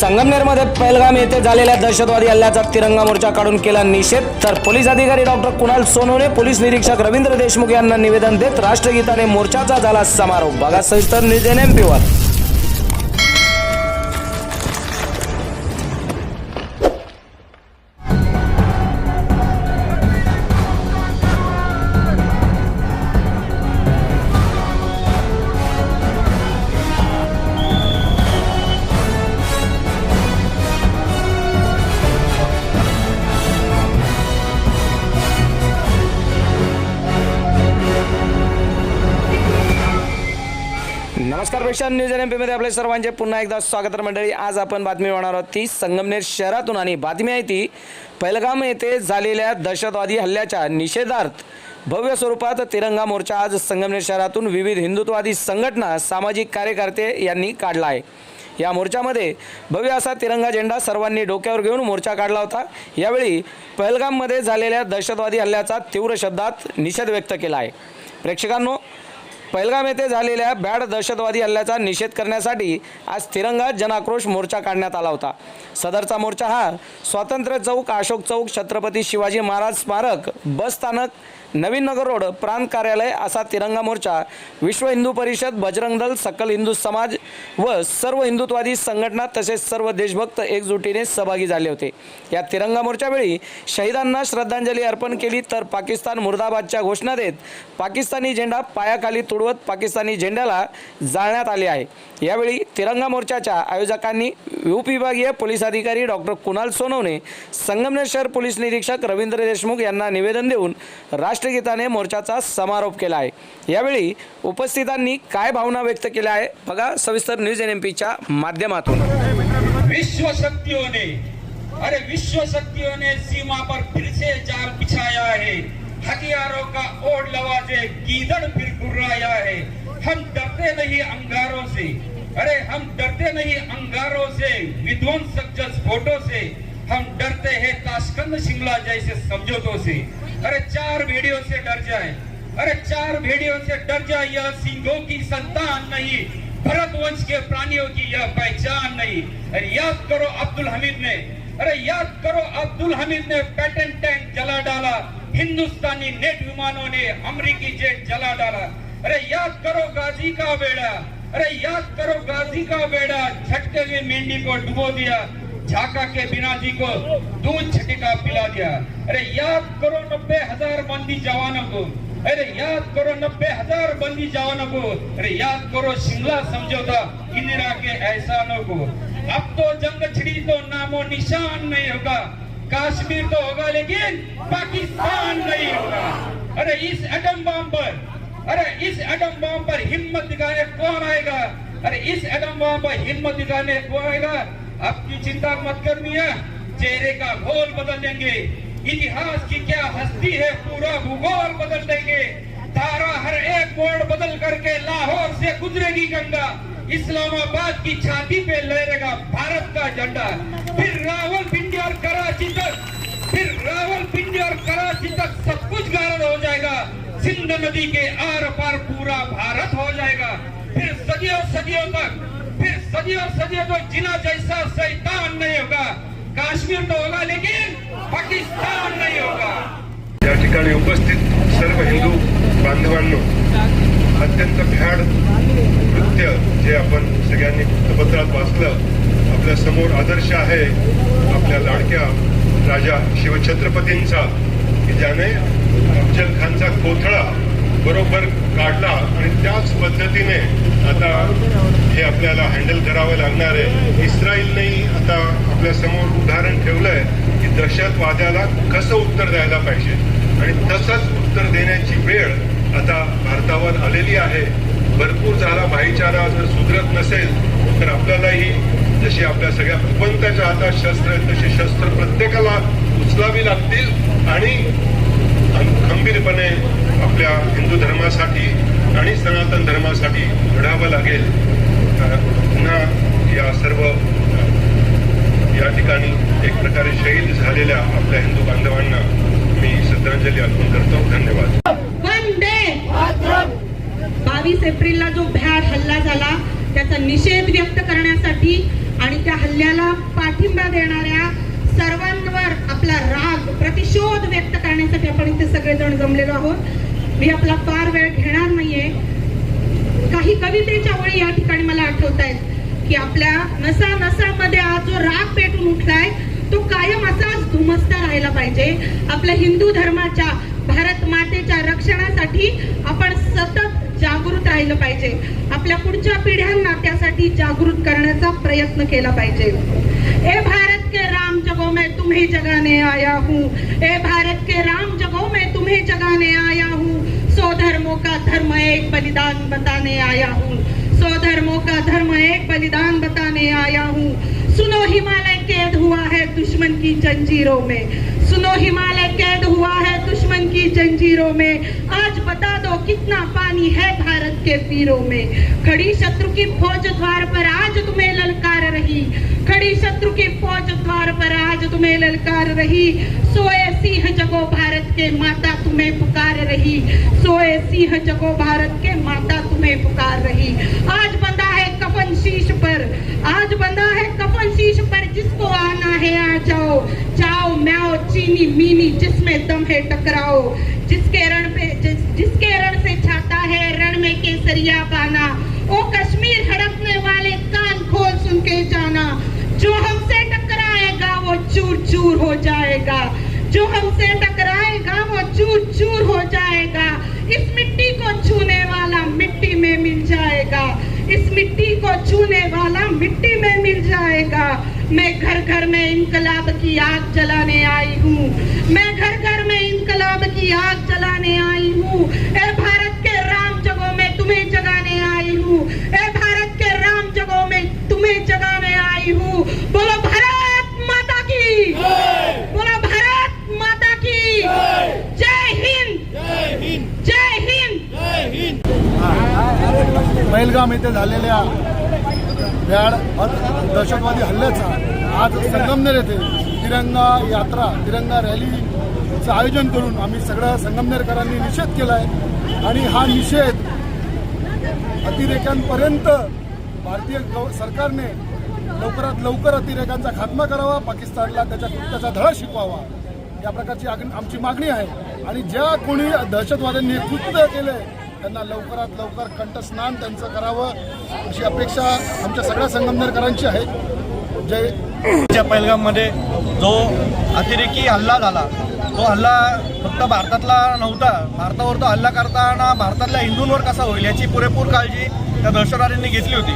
संगमनेरमध्ये पहलगाम येथे झालेल्या दहशतवादी हल्ल्याचा तिरंगा मोर्चा काढून केला निषेध. तर पोलीस अधिकारी डॉक्टर कुणाल सोनवणे पोलीस निरीक्षक रवींद्र देशमुख यांना निवेदन देत राष्ट्रगीताने मोर्चाचा झाला समारोप. बघा सविस्तर निर्देन एम पीवर नमस्कार प्रेक्षक न्यूज एनमध्ये आपले सर्वांचे पुन्हा एकदा स्वागत मंडळी. आज आपण बातमी होणार आहोत ती संगमनेर शहरातून आणि बातमी आहे ती पहलगाम येथे झालेल्या दहशतवादी हल्ल्याच्या निषेधार्थ भव्य स्वरूपात तिरंगा मोर्चा आज संगमनेर शहरातून विविध हिंदुत्ववादी संघटना सामाजिक कार्यकर्ते यांनी काढला आहे. या मोर्चामध्ये भव्य असा तिरंगा झेंडा सर्वांनी डोक्यावर घेऊन मोर्चा काढला होता. यावेळी पहलगाममध्ये झालेल्या दहशतवादी हल्ल्याचा तीव्र शब्दात निषेध व्यक्त केला आहे. प्रेक्षकांनो पहलगाम येथे झालेल्या बॅड दहशतवादी हल्ल्याचा निषेध करण्यासाठी आज तिरंगा जनाक्रोश मोर्चा काढण्यात आला होता. सदरचा मोर्चा हा स्वातंत्र्य चौक अशोक चौक छत्रपती शिवाजी महाराज स्मारक बस स्थानक नवीन नगर रोड प्रांत कार्यालय असा तिरंगा मोर्चा विश्व हिंदू परिषद बजरंग दल सकल हिंदू समाज व सर्व हिंदुत्वादी संघटना तसेच सर्व देशभक्त एकजुटीने सहभागी झाले होते. या तिरंगा मोर्चावेळी शहीदांना श्रद्धांजली अर्पण केली तर पाकिस्तान मुर्दाबादच्या घोषणा देत पाकिस्तानी झेंडा पायाखाली तुडवत पाकिस्तानी झेंड्याला जाळण्यात आले आहे. यावेळी तिरंगा मोर्चाच्या आयोजकांनी उपविभागीय पोलीस अधिकारी डॉक्टर कुणाल सोनवणे संगमनेर शहर पोलीस निरीक्षक रवींद्र देशमुख यांना निवेदन देऊन राष्ट्रगीताने मोर्चाचा समारोप केला आहे. यावेळी उपस्थितांनी काय भावना व्यक्त केल्या आहे बघा सविस्तर न्यूज एन एम पीच्या माध्यमातून. विश्वशक्तियों ने अरे विश्वशक्तियों ने सीमा पर फिर से जाल बिछाया है हथियारों का ओढ़ लवाजे गीदड़ फिर गुर्राया है। हम डरते नहीं अंगारों से। अरे हम डरते नहीं अंगारों से विध्वंसक स्फोटों से। हम डरते हैं ताशकंद शिमला जैसे समझौतों से। अरे चार भेड़ियों से डर जाए। अरे चार भेड़ियों से डर जाए यह सिंहों की संतान नहीं। भरत वंश के प्राणियों की यह पहचान नहीं। अरे याद करो अब्दुल हमीद ने अरे याद करो अब्दुल हमीद ने पैटर्न टैंक जला डाला। हिंदुस्तानी नेट विमानों ने अमरीकी जेट जला डाला। अरे याद करो गाजी का बेड़ा। अरे याद करो गाजी का बेड़ा। झटके में मेंढी को डुबो दिया। झाका के बिना जी को दूध छटिका पिला दिया। अरे याद करो नब्बे हजार बंदी जवानों को। अरे याद करो नब्बे हजार बंदी जवानों को। अरे याद करो शिमला समझौता इंदिरा के एहसानों को। अब तो जंग छिड़ी तो नामो निशान नहीं होगा। कश्मीर तो होगा, लेकिन पाकिस्तान नहीं होगा। अरे, इस एटम बम पर, अरे, इस एटम बम पर हिम्मत दिखाने कौन आएगा? अरे, इस एटम बम पर हिम्मत दिखाने कौन आएगा? आपकी चिंता मत करनी है। चेहरे का घोल बदल देंगे। इतिहास की क्या हस्ती है, पूरा भूगोल बदल देंगे। धारा हर एक मोड़ बदल करके लाहौर से गुजरेगी गंगा। इस्लामाबाद की छाती पे लहरेगा भारत का झंडा फिर रावलपिंडी और कराची तक, फिर रावलपिंडी और कराची तक सब कुछ गारद हो जाएगा। सिंध नदी के आर पार पूरा भारत हो जाएगा। फिर सदियों सदियों तक, फिर सदियों सदियों तक जिना जैसा शैतान नहीं होगा। काश्मीर तो होगा, लेकिन पाकिस्तान नहीं होगा। उपस्थित सर्व हिंदू बांधवांनो अत्यंत भ्याड कृत्य जे आपण सगळ्यांनी वृत्तपत्रात वाचलं आपल्यासमोर आदर्श आहे आपल्या लाडक्या राजा शिवछत्रपतींचा की ज्याने अफजल खानचा कोथळा बरोबर काढला आणि त्याच पद्धतीने आता हे आपल्याला हँडल करावं लागणार आहे. इस्रायलनेही आता आपल्यासमोर उदाहरण ठेवलंय की दहशतवाद्याला कसं उत्तर द्यायला पाहिजे? आणि तसंच उत्तर देण्याची वेळ आता भारतावर आलेली आहे. भरपूर झाला भाईचारा जर सुधरत नसेल तर आपल्यालाही जशी आपल्या सगळ्या भगवंताच्या हातात शस्त्र आहेत तशी शस्त्र प्रत्येकाला उचलावी लागतील आणि खंबीरपणे आपल्या हिंदू धर्मासाठी आणि सनातन धर्मासाठी लढावं लागेल. पुन्हा या सर्व या ठिकाणी एक प्रकारे शहीद झालेल्या आपल्या हिंदू बांधवांना मी श्रद्धांजली अर्पण करतो धन्यवाद वंदे बावीस एप्रिलला जो भ्याड हल्ला झाला त्याचा निषेध व्यक्त करण्यासाठी आणि त्या हल्ल्याला पाठिंबा देणाऱ्या सर्वांवर आपला राग प्रतिशोध व्यक्त करण्यासाठी आपण इथे सगळेजण जमलेलो आहोत. मी आपला फार वेळ घेणार नाहीये. काही कवितेच्या वळी या ठिकाणी मला आठवत आहेत की आपल्या नसा नसामध्ये आज जो राग पेटून उठलाय तो कायम असाच धुमसता राहिला पाहिजे. आपल्या हिंदू धर्माच्या भारत मातेच्या रक्षणासाठी आपण सतत जागृत राहिलं पाहिजे. आपल्या पुढच्या पिढ्यांना त्यासाठी जागृत करण्याचा प्रयत्न केला पाहिजे. हे भारत के राम जगो में तुम्ही जगाने आया हूँ. हे भारत के राम जगो में तुम्ही जगाने आया हूँ. सौ धर्मों का धर्म एक बलिदान बताने आया हूँ. सौ धर्मों का धर्म एक बलिदान बताने आया हूँ. सुनो हिमालय कैद हुआ है दुश्मन की जंजीरों में. सुनो, हिमालय कैद हुआ है दुश्मन की जंजीरों में। आज बता दो, कितना पानी है भारत के तीरों में? खड़ी शत्रु की फौज द्वार पर आज तुम्हें ललकार रही। खड़ी शत्रु की फौज द्वार पर आज तुम्हें ललकार रही। सोए सिंह जगो भारत के माता तुम्हें पुकार रही। सोए सिंह जगो भारत के माता तुम्हें पुकार रही। आज बंदा है कफन शीश पर। आज बंधा है शीश पर जिसको आना है आ जाओ। जाओ म्याओ चीनी मीनी जिसमें दम है टकराओ। जिसके रण पे जिस, जिसके रण से छाता है रण में केसरिया पाना ओ कश्मीर हड़पने वाले कान खोल सुन के जाना। जो हमसे टकराएगा वो चूर चूर हो जाएगा। जो हमसे टकराएगा वो चूर चूर हो जाएगा। इस मिट्टी को छूने वाला मिट्टी में मिल जाएगा। इस मिट्टी को छूने वाला मिल मैं घर घर में इनकलाब की आग जलाने आई हूँ। मैं घर घर में इनकलाब की आग जलाने आई हूँ। ए भारत के राम जगो में तुम्हें जगाने आई हूँ। ए भारत के राम जगो में तुम्हें जगाने आई हूँ। बोलो भारत माता की। बोलो भारत माता की। जय हिंद। जय हिंद। जय हिंद। पहिलगाम इथे झालेल्या भ्याड दहशतवादी हल्ल्याचा आज संगमनेर येथे तिरंगा यात्रा तिरंगा रॅलीचं आयोजन करून आम्ही सगळ्या संगमनेरकरांनी निषेध केला आहे आणि हा निषेध अतिरेक्यांपर्यंत भारतीय सरकारने लवकरात लवकर अतिरेकांचा खात्मा करावा पाकिस्तानला त्याच्या कृत्याचा धडा शिकवावा. या प्रकारची आग- आमची मागणी आहे. आणि ज्या कोणी दहशतवाद्यांनी कृत्य केलं त्यांना लवकरात लवकर कंठस्नान त्यांचं करावं अशी अपेक्षा आमच्या सगळ्या संगमनेरकरांची आहे. जय च्या जो अतिरेकी हल्ला झाला तो हल्ला फक्त भारतातला नव्हता भारतावर तो हल्ला करताना भारतातल्या हिंदूंवर कसा होईल याची पुरेपूर काळजी त्या दहशतवाद्यांनी घेतली होती.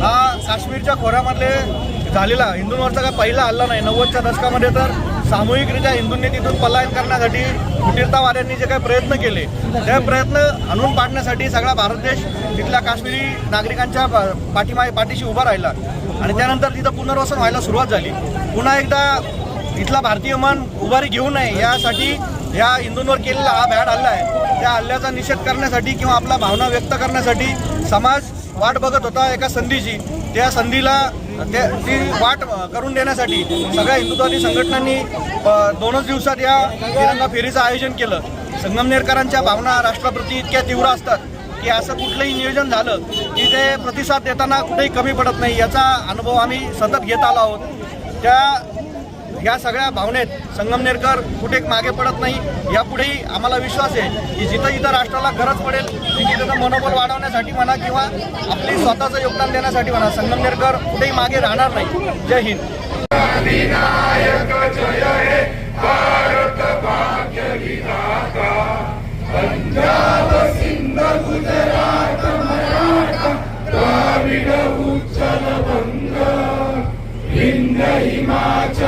हा काश्मीरच्या खोऱ्यामधले झालेला हिंदूंवरचा काय पहिला हल्ला नाही नव्वदच्या दशकामध्ये तर सामूहिकरित्या हिंदूंनी तिथून पलायन करण्यासाठी फुटीरतावाद्यांनी जे काही प्रयत्न केले ते प्रयत्न आणून पाडण्यासाठी सगळा भारत देश तिथल्या काश्मीरी नागरिकांच्या पाठीमा पाठीमागे पाठीशी उभा राहिला. आणि त्यानंतर तिथं पुनर्वसन व्हायला सुरुवात झाली. पुन्हा एकदा इथला भारतीय मन उभारी घेऊ नये यासाठी या हिंदूंवर केलेला हा भ्याड हल्ला आहे. त्या हल्ल्याचा निषेध करण्यासाठी किंवा आपला भावना व्यक्त करण्यासाठी समाज वाट बघत होता एका संधीची. त्या संधीला ते ती वाट करून देण्यासाठी सगळ्या हिंदुत्वादी संघटनांनी दोनच दिवसात या तिरंगा फेरीचं आयोजन केलं. संगमनेरकरांच्या भावना राष्ट्राप्रती इतक्या तीव्र असतात की असं कुठलंही नियोजन झालं की ते प्रतिसाद देताना कुठेही कमी पडत नाही याचा अनुभव आम्ही सतत घेत आलो आहोत. त्या ह्या सगळ्या भावनेत संगमनेरकर कुठे मागे पडत नाही यापुढेही आम्हाला विश्वास आहे की जिथं जिथं राष्ट्राला गरज पडेल तिथे तिथं मनोबल वाढवण्यासाठी म्हणा किंवा आपली स्वतःचं योगदान देण्यासाठी म्हणा संगमनेरकर कुठेही मागे राहणार नाही. जय हिंद.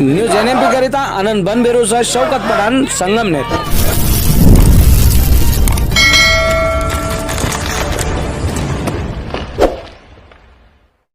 न्यूज एन एम पी करिता आनंद बनबेरूसह शौकत पठाण संगमनेर